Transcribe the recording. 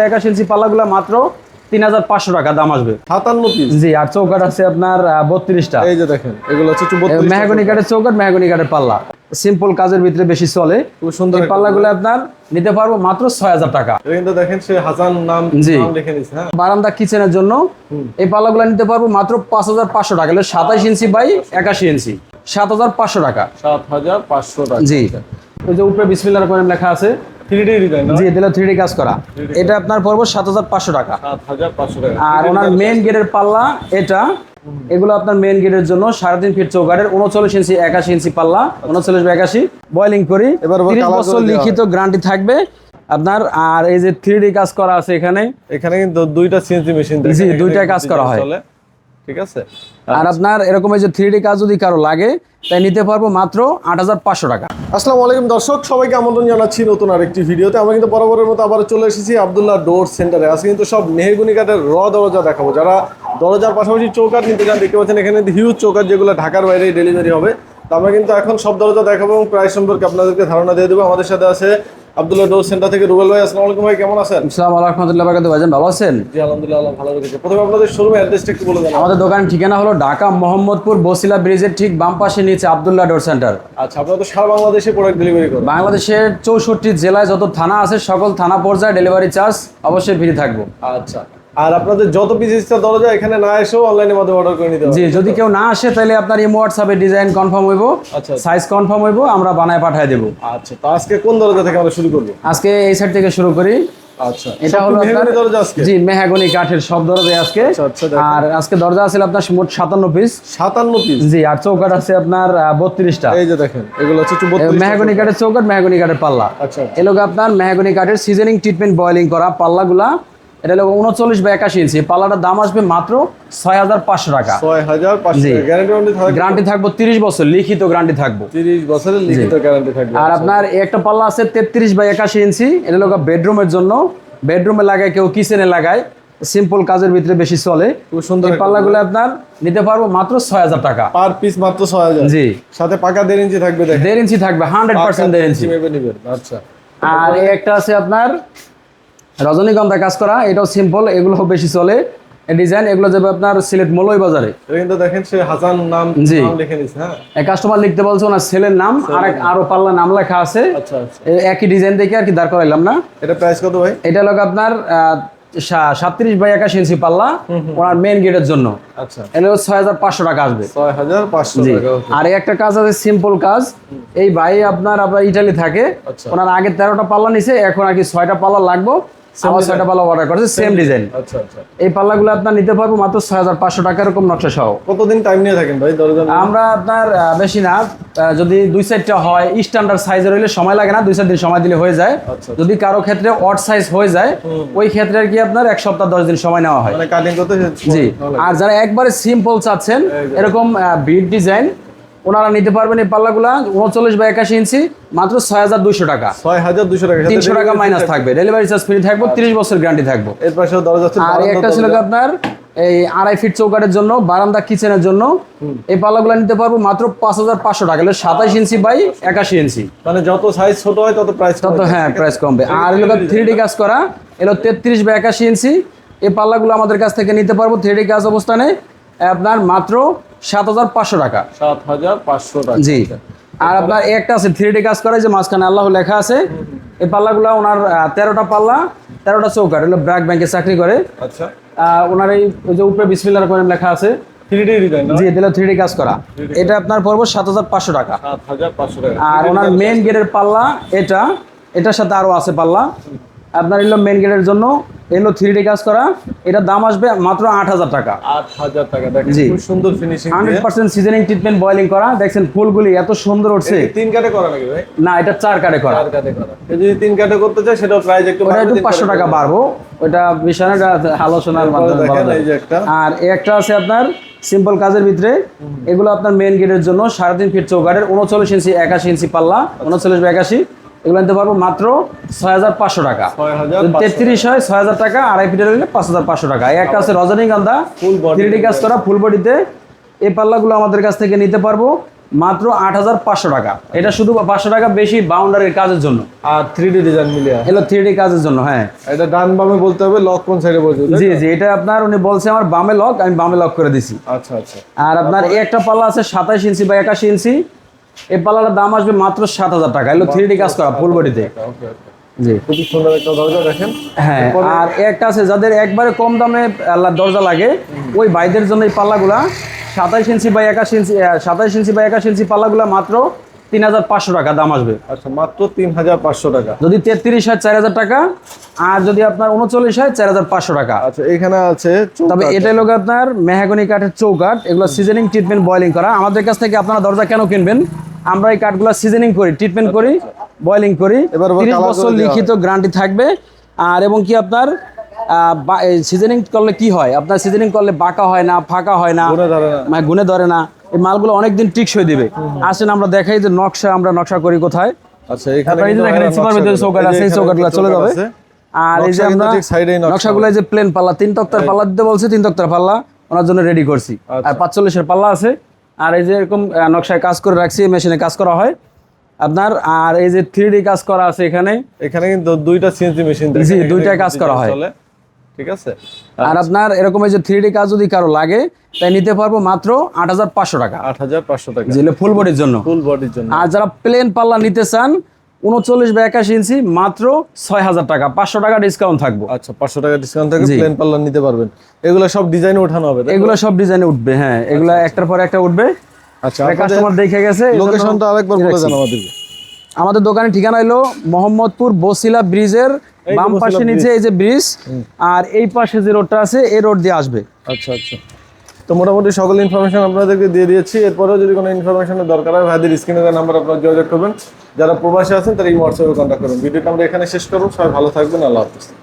একাশি ইঞ্চি পাল্লাগুলো মাত্র তিন হাজার পাঁচশো টাকা দাম আসবে। সাতান্ন পিস জি আর চৌকাট আছে আপনার বত্রিশটা। এই যে দেখেন এগুলো হচ্ছে মেহাগনি কাঠের চৌকাট মেহাগনি কাঠের পাল্লা। সিম্পল কাজের ভিতরে বেশি চলে। খুব সুন্দর পাল্লাগুলো আপনার নিতে পারব মাত্র ছয় হাজার টাকা। কিন্তু দেখেন সে হাসান নাম জি। হ্যাঁ। বারান্দা কিচেনের জন্য এই পাল্লাগুলো নিতে পারব মাত্র পাঁচ হাজার পাঁচশো টাকা। সাতাশ ইঞ্চি বাই একাশি ইঞ্চি। সাত হাজার পাঁচশো টাকা। সাত হাজার পাঁচশো টাকা। জি। ওই যে উপরে বিসমিল্লাহ লেখা আছে জি দিলে থ্রি ডি কাজ করা। এটা আপনার পড়ব সাত হাজার পাঁচশো টাকা। সাত হাজার পাঁচশো টাকা। আর ওনার মেন গেটের পাল্লা এটা এগুলো আপনার মেন গেটের জন্য সাড়ে তিন ফিট চৌকাটের উনচল্লিশ ইঞ্চি একাশি ইঞ্চি পাল্লা উনচল্লিশ একাশি বয়লিং করি। এবার বছর লিখিত গ্যারান্টি থাকবে আপনার। আর এই যে থ্রি ডি কাজ করা আছে এখানে। এখানে কিন্তু দুইটা সিএনসি মেশিন জি, দুইটা কাজ করা হয়। ঠিক আছে? আর আপনার এরকম এই যে থ্রি ডি কাজ যদি কারও লাগে তাই নিতে পারব মাত্র আট হাজার পাঁচশো টাকা। আসসালামু আলাইকুম দর্শক সবাইকে আমন্ত্রণ জানাচ্ছি নতুন আরেকটি ভিডিওতে। আমরা কিন্তু বরাবরের মতো আবার চলে এসেছি আব্দুল্লাহ ডোর সেন্টারে। আজকে কিন্তু সব মেহগুনি কাঠের র দরজা দেখাবো। যারা দরজার পাশাপাশি চৌকাঠ নিতে চান দেখতে পাচ্ছেন এখানে হিউজ চৌকাঠ যেগুলো ঢাকার বাইরে ডেলিভারি হবে। তো আমরা কিন্তু এখন সব দরজা দেখাবো এবং প্রাইস সম্পর্কে আপনাদেরকে ধারণা দিয়ে দেবো। আমাদের সাথে আছে আব্দুল্লাহ ডোর সেন্টার থেকে রুবেল ভাই আসসালামু আলাইকুম ভাই কেমন আছেন? ইসলাম রহমতুল্লাহ বাকাত ভাইজান ভালো আছেন? জি আলহামদুলিল্লাহ ভালো রেখেছে। প্রথমে আপনাদের শোরুমের অ্যাড্রেসটা একটু বলে দেন। আমাদের দোকান ঠিকানা হলো ঢাকা মোহাম্মদপুর বসিলা ব্রিজের ঠিক বাম পাশে নিচে আব্দুল্লাহ ডোর সেন্টার আচ্ছা আপনারা তো সারা বাংলাদেশে প্রোডাক্ট ডেলিভারি করেন। বাংলাদেশের চৌষট্টি জেলায় যত থানা আছে সকল থানা পর্যায়ে ডেলিভারি চার্জ অবশ্যই ফ্রি থাকব। আচ্ছা। আর আপনাদের যত পিস ইচ্ছা দরজা এখানে না এসেও অনলাইনের মাধ্যমে অর্ডার করে নিতে জি যদি কেউ না আসে তাহলে আপনার ইমো হোয়াটসঅ্যাপে ডিজাইন কনফার্ম হইব আচ্ছা। সাইজ কনফার্ম হইব আমরা বানায় পাঠিয়ে দেবো। আচ্ছা তো আজকে কোন দরজা থেকে আমরা শুরু করব? আজকে এই সাইড থেকে শুরু করি। আচ্ছা এটা হলো জি মেহাগনি কাঠের সব দরজা আজকে। আচ্ছা, আচ্ছা। আর আজকে দরজা আছে আপনার মোট সাতান্ন পিস সাতান্ন পিস জি আর চৌকাট আছে আপনার বত্রিশটা। এই যে দেখেন এগুলো হচ্ছে মেহাগনি কাঠের চৌকাট মেহাগনি কাঠের পাল্লা। আচ্ছা এলোক আপনার মেহাগনি কাঠের সিজনিং ট্রিটমেন্ট বয়েলিং করা পাল্লাগুলা এটা হলো উনচল্লিশ বা একাশি ইঞ্চি। পাল্লাটার দাম আসবে মাত্র ছয় হাজার পাঁচশো টাকা। ছয় হাজার গ্যারান্টি থাকবে। তিরিশ বছর লিখিত গ্যারান্টি থাকব। তিরিশ বছরের লিখিত গ্যারান্টি থাকবে। আর আপনার একটা পাল্লা আছে তেত্রিশ বাই একাশি ইঞ্চি। এটা হলো বেডরুমের জন্য। বেডরুমে লাগায় কেউ কিচেনে লাগায়। সিম্পল কাজের ভিতরে বেশি চলে। খুব সুন্দর পাল্লাগুলো আপনার নিতে পারব মাত্র ছয় হাজার টাকা। পার পিস মাত্র ছয় হাজার। জি। সাথে পাকা দেড় ইঞ্চি থাকবে দেড় ইঞ্চি থাকবে হান্ড্রেড পার্সেন্ট দেড় ইঞ্চি। আচ্ছা। আর একটা আছে আপনার রজনীগন্ধা কাজ করা এটাও সিম্পল এগুলো বেশি চলে। ডিজাইন এগুলো যাবে আপনার সিলেট মলই বাজারে। কিন্তু দেখেন সে হাসান নাম জি। লিখে নিছে হ্যাঁ। কাস্টমার লিখতে বলছে ওনার ছেলের নাম আর এক আরও পাল্লা নাম লেখা আছে। আচ্ছা আচ্ছা। একই ডিজাইন দেখে আর কি দাঁড় করাইলাম না। এটা প্রাইস কত ভাই? এটা হলো আপনার সাতত্রিশ বাই একাশি ইঞ্চি পাল্লা ওনার মেন গেটের জন্য। আচ্ছা। এটা ছয় হাজার পাঁচশো টাকা আসবে। ছয় হাজার পাঁচশো আর একটা কাজ আছে সিম্পল কাজ। এই ভাই আপনার আপনার ইটালি থাকে। আচ্ছা। ওনার আগে তেরোটা পাল্লা নিছে এখন আর কি ছয়টা পাল্লা লাগবো। আবার ছয়টা পাল্লা অর্ডার করেছে সেম ডিজাইন আচ্ছা আচ্ছা। এই পাল্লাগুলো আপনার নিতে পারব মাত্র ছয় হাজার পাঁচশো টাকা এরকম নকশা সহ। কতদিন টাইম নিয়ে থাকেন ভাই? আমরা আপনার বেশি না যদি দুই সাইডটা হয় স্ট্যান্ডার্ড সাইজের হইলে সময় লাগে না দুই চার দিন সময় দিলে হয়ে যায়। আচ্ছা। যদি কারও ক্ষেত্রে অড সাইজ হয়ে যায় ওই ক্ষেত্রে আর কি আপনার এক সপ্তাহ দশ দিন সময় নেওয়া হয়। মানে জি। আর যারা একবারে সিম্পল চাচ্ছেন এরকম বিট ডিজাইন ওনারা নিতে পারবেন এই পাল্লাগুলা উনচল্লিশ বা একাশি ইঞ্চি মাত্র ছয় হাজার দুইশো টাকা। ছয় হাজার দুশো টাকা। তিনশো টাকা মাইনাস থাকবে ডেলিভারি চার্জ ফ্রি থাকব তিরিশ বছর গ্যারান্টি থাকব। এর পাশে আর একটা ছিল আপনার এই আড়াই ফিট চৌকাটের জন্য বারান্দা কিচেনের জন্য। এই পাল্লাগুলো নিতে পারব মাত্র পাঁচ হাজার পাঁচশো টাকা সাতাশ ইঞ্চি বাই একাশি ইঞ্চি। মানে যত সাইজ ছোট হয় তত প্রাইস তত হ্যাঁ প্রাইস কমবে। আর এগুলো থ্রি ডি কাজ করা এগুলো তেত্রিশ বা একাশি ইঞ্চি। এই পাল্লাগুলো আমাদের কাছ থেকে নিতে পারব থ্রি ডি কাজ অবস্থানে। আপনার মাত্র সাত হাজার পাঁচশো টাকা। সাত হাজার পাঁচশো টাকা। জি। আর আপনার একটা আছে থ্রি ডি কাজ করে যে মাঝখানে আল্লাহ লেখা আছে এই পাল্লাগুলো ওনার তেরোটা পাল্লা তেরোটা চৌকাট এগুলো ব্র্যাক ব্যাংকে চাকরি করে। আচ্ছা। ওনার এই যে উপরে বিসমিল্লার করে লেখা আছে। জি দিলে থ্রি ডি কাজ করা। এটা আপনার পড়ব সাত হাজার পাঁচশো টাকা। সাত হাজার পাঁচশো টাকা। আর ওনার মেন গেটের পাল্লা এটা এটার সাথে আরও আছে পাল্লা। আপনার এলো মেন গেটের জন্য এলো থ্রি ডি কাজ করা এটার দাম আসবে মাত্র আট হাজার টাকা। আট হাজার টাকা জি। সুন্দর finishing hundred percent seasoning treatment boiling করা দেখছেন ফুলগুলি এত সুন্দর উঠছে। তিন কাটে করা নাকি ভাই? না এটা চার কাটে করা। চার কাটে করা। যদি তিন কাটে করতে সেটাও প্রাইস একটু ওটা একটু পাঁচশো টাকা বাড়বো। ওটা বিষয় আলোচনার মাধ্যমে বলা যায়। একটা। আর একটা আছে আপনার সিম্পল কাজের ভিতরে। এগুলো আপনার মেন গেটের জন্য সাড়ে তিন ফিট চৌকাটের উনচল্লিশ ইঞ্চি একাশি ইঞ্চি পাল্লা উনচল্লিশ বা একাশি। এগুলো নিতে পারব মাত্র ছয় হাজার পাঁচশো টাকা তেত্রিশ হয় ছয় হাজার টাকা আড়াই ফিটের পাঁচ হাজার পাঁচশো টাকা। একটা আছে রজনীগন্ধা Full body থ্রি কাজ করা ফুল বডিতে এই পাল্লাগুলো আমাদের কাছ থেকে নিতে পারব মাত্র আট হাজার পাঁচশো টাকা। এটা শুধু পাঁচশো টাকা বেশি বাউন্ডারির কাজের জন্য। আর থ্রি ডি ডিজাইন মিলিয়ে এগুলো থ্রি ডি কাজের জন্য হ্যাঁ। এটা ডান বামে বলতে হবে লক কোন সাইডে বলতে জি জি এটা আপনার উনি বলছে আমার বামে লক আমি বামে লক করে দিছি। আচ্ছা আচ্ছা। আর আপনার একটা পাল্লা আছে সাতাইশ ইঞ্চি বা একাশি ইঞ্চি। এই পাল্লাটার দাম আসবে মাত্র সাত হাজার টাকা। এগুলো থ্রি ডি কাজ করা ফুল বডিতে জি। খুবই সুন্দর একটা দরজা দেখেন। হ্যাঁ আর একটা আছে যাদের একবারে কম দামে আল্লাহ দরজা লাগে ওই ভাইদের জন্য এই পাল্লাগুলা সাতাইশ ইঞ্চি বা একাশি ইঞ্চি সাতাইশ ইঞ্চি বা একাশি ইঞ্চি পাল্লাগুলা মাত্র তিন হাজার পাঁচশো টাকা দাম আসবে। আচ্ছা মাত্র তিন হাজার পাঁচশো টাকা। যদি তেত্রিশ হয় চার হাজার টাকা আর যদি আপনার উনচল্লিশ হয় চার হাজার পাঁচশো টাকা। আচ্ছা এখানে আছে তবে এটা লোক আপনার মেহাগনি কাঠের চৌকাঠ এগুলো সিজনিং ট্রিটমেন্ট বয়লিং করা। আমাদের কাছ থেকে আপনারা দরজা কেন কিনবেন? আমরা এই কাঠগুলো সিজনিং করি ট্রিটমেন্ট করি বয়লিং করি। এবার তিরিশ বছর লিখিত গ্যারান্টি থাকবে। আর এবং কি আপনার সিজনিং করলে কি হয়? আপনার সিজনিং করলে বাঁকা হয় না ফাঁকা হয় না। মানে গুনে ধরে না। এই মালগুলো অনেকদিন টিকসই দিবে। আসেন আমরা দেখাই যে নকশা আমরা নকশা করি কোথায়। আচ্ছা এখানে আছে এই চলে যাবে। আর এই যে আমরা নকশাগুলো যে প্লেন পাল্লা তিন তক্তার পাল্লা দিতে বলছে তিন তক্তার পাল্লা ওনার জন্য রেডি করছি। আচ্ছা। আর পাঁচচল্লিশের পাল্লা আছে। আর এই যে এরকম নকশায় কাজ করে রাখছি মেশিনে কাজ করা হয়। আপনার আর এই যে থ্রি কাজ করা আছে এখানে। এখানে কিন্তু দুইটা সিএনসি মেশিন জি, দুইটা কাজ করা হয়। ঠিক আছে? আর আপনার এরকম এই যে থ্রি কাজ যদি কারও লাগে তাই নিতে পারব মাত্র আট হাজার পাঁচশো টাকা। আট হাজার পাঁচশো টাকা। ফুল বডির জন্য। ফুল বডির জন্য। আর যারা প্লেন পাল্লা নিতে চান উনচল্লিশ বা একাশি ইঞ্চি মাত্র ছয় হাজার টাকা। পাঁচশো টাকা ডিসকাউন্ট থাকব। আচ্ছা পাঁচশো টাকা ডিসকাউন্ট থাকে জি। প্লেন পাল্লা নিতে পারবেন। এগুলো সব ডিজাইনে ওঠানো হবে এগুলো সব ডিজাইনে উঠবে হ্যাঁ। এগুলো একটার পর একটা উঠবে। আচ্ছা কাস্টমার দেখে গেছে লোকেশনটা আরেকবার বলে দেন আমাদেরকে। আমাদের দোকানের ঠিকানা হলো মোহাম্মদপুর বসিলা ব্রিজের বাম পাশে নিচে এই যে ব্রিজ আর এই পাশে যে রোডটা আছে এই রোড দিয়ে আসবে। আচ্ছা আচ্ছা। তো মোটামুটি সকল ইনফরমেশন আপনাদেরকে দিয়ে দিয়েছি। এরপরেও যদি কোনো ইনফরমেশনের দরকার হয়, ভাইদের স্ক্রিনে নাম্বার আপনারা যোগাযোগ করবেন। যারা প্রবাসী আছেন, তারা এই হোয়াটসঅ্যাপে কন্ট্যাক্ট করবেন ভিডিওটা আমরা এখানে শেষ করব। সবাই ভালো থাকবেন। আল্লাহ হাফিজ।